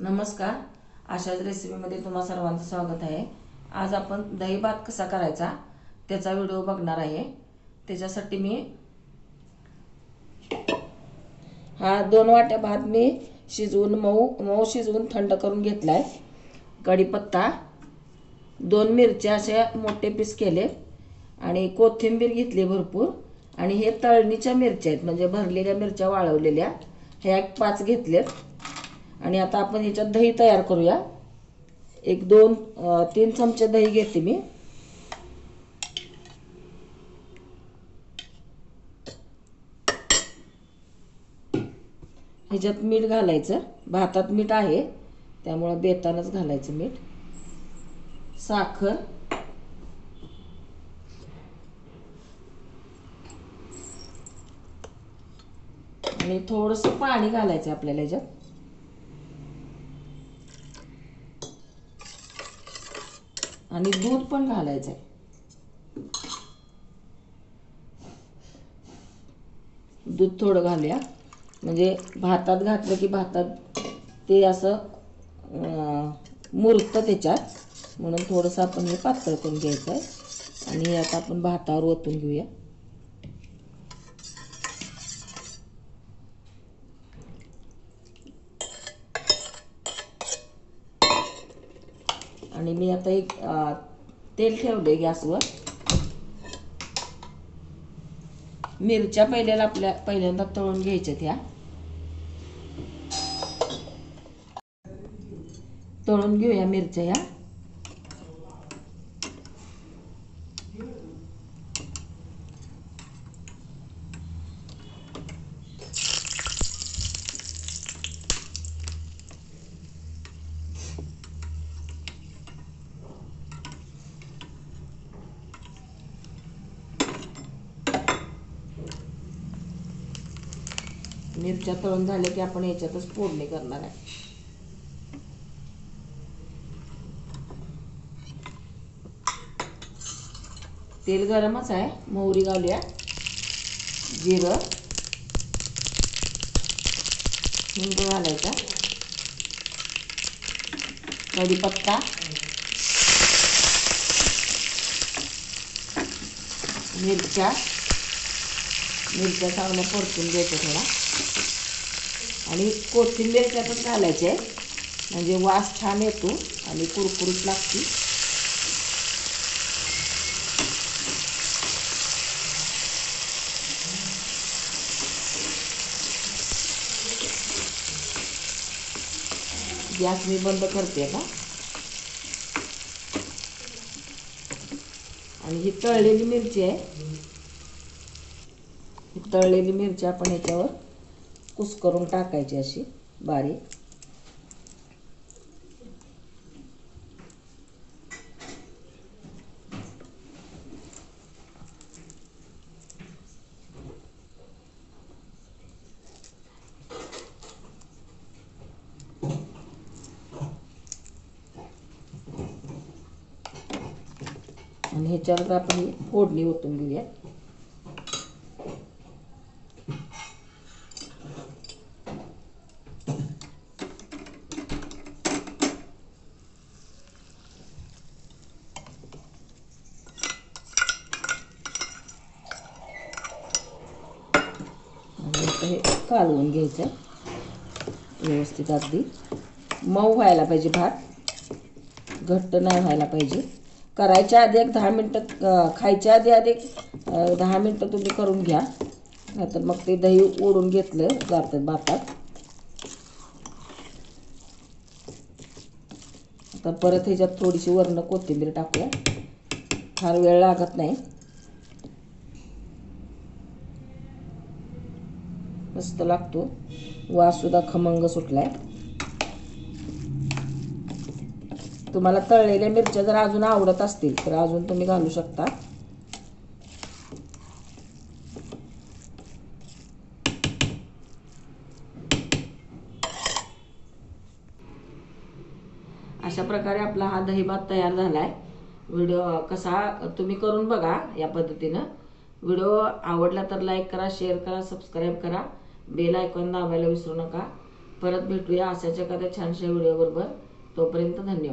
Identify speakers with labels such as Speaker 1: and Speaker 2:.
Speaker 1: नमस्कार. आशाच रेसिपीमध्ये तुम्हा सर्वांचं स्वागत आहे. आज आपण दही भात कसा करायचा त्याचा व्हिडिओ बघणार आहे. त्याच्यासाठी मी हा दोन वाट्या भात मी शिजवून मऊ मऊ शिजवून थंड करून घेतला आहे कढीपत्ता दोन मिरच्या असे मोठे पीस केले आणि कोथिंबीर घेतली भरपूर. आणि हे तळणीच्या मिरच्या आहेत म्हणजे भरलेल्या मिरच्या वाळवलेल्या. ह्या एक पाच घेतल्यात आणि आता आपण ह्याच्यात दही तयार करूया. एक दोन तीन चमचे दही घेते मी. ह्याच्यात मीठ घालायचं. भातात मीठ आहे त्यामुळं बेतानच घालायचं मीठ. साखर. आणि थोडंसं पाणी घालायचं आपल्याला ह्याच्यात. आणि दूध पण घालायचं आहे दूध थोडं घालूया. म्हणजे भातात घातलं की भातात ते असं मुरतं त्याच्यात. म्हणून थोडंसं आपण हे पातळ करून घ्यायचं आहे आणि आता आपण भातावर ओतून घेऊया आणि मी आता एक तेल ठेवले गॅसवर. मिरच्या पहिल्याला आपल्या पहिल्यांदा तळून घ्यायच्या त्या. तळून घेऊया मिरच्या या. मिरच्या तळून झाल्या की आपण याच्यातच फोडणी करणार आहे. तेल गरमच आहे. मोहरी घालूया जिरं. हिंग घालायचा. कढीपत्ता. मिरच्या. मिरच्या चांगल्या परतून घ्यायचं थोडा. आणि कोथिंबीर त्यातच घालायचे म्हणजे वास छान येतो आणि कुरकुरीत लागते. गॅस मी बंद करते का आणि ही तळलेली मिरची आहे. तळलेली मिरची आपण याच्यावर कुस करून टाकायची अशी बारीक. आणि ह्याच्यावर आपण फोडणी ओतून घेऊया हे कालवून घ्यायचं. व्यवस्थित अगदी. मऊ व्हायला पाहिजे भात. घट्ट नाही व्हायला पाहिजे. करायच्या आधी एक दहा मिनटं खायच्या आधी आधी दहा मिनटं तुम्ही करून घ्या. नाहीतर मग ते दही ओढून घेतलं जातं भातात. आता परत ह्याच्यात थोडीशी वरण कोथिंबीर टाकूया. फार वेळ लागत नाही. मस्त लागतो. वास सुद्धा खमंग सुटलाय. तुम्हाला तळलेल्या मिरच्या जर अजून आवडत असतील तर अजून तुम्ही घालू शकता. अशा प्रकारे आपला हा दहीभात तयार झाला आहे व्हिडिओ कसा तुम्ही करून बघा या पद्धतीनं. व्हिडिओ आवडला तर लाईक करा शेअर करा सबस्क्राईब करा. बेल आयकॉन दाबायला विसरू नका. परत भेटूया अशाच एखाद्या छानशा व्हिडिओबरोबर. तोपर्यंत धन्यवाद.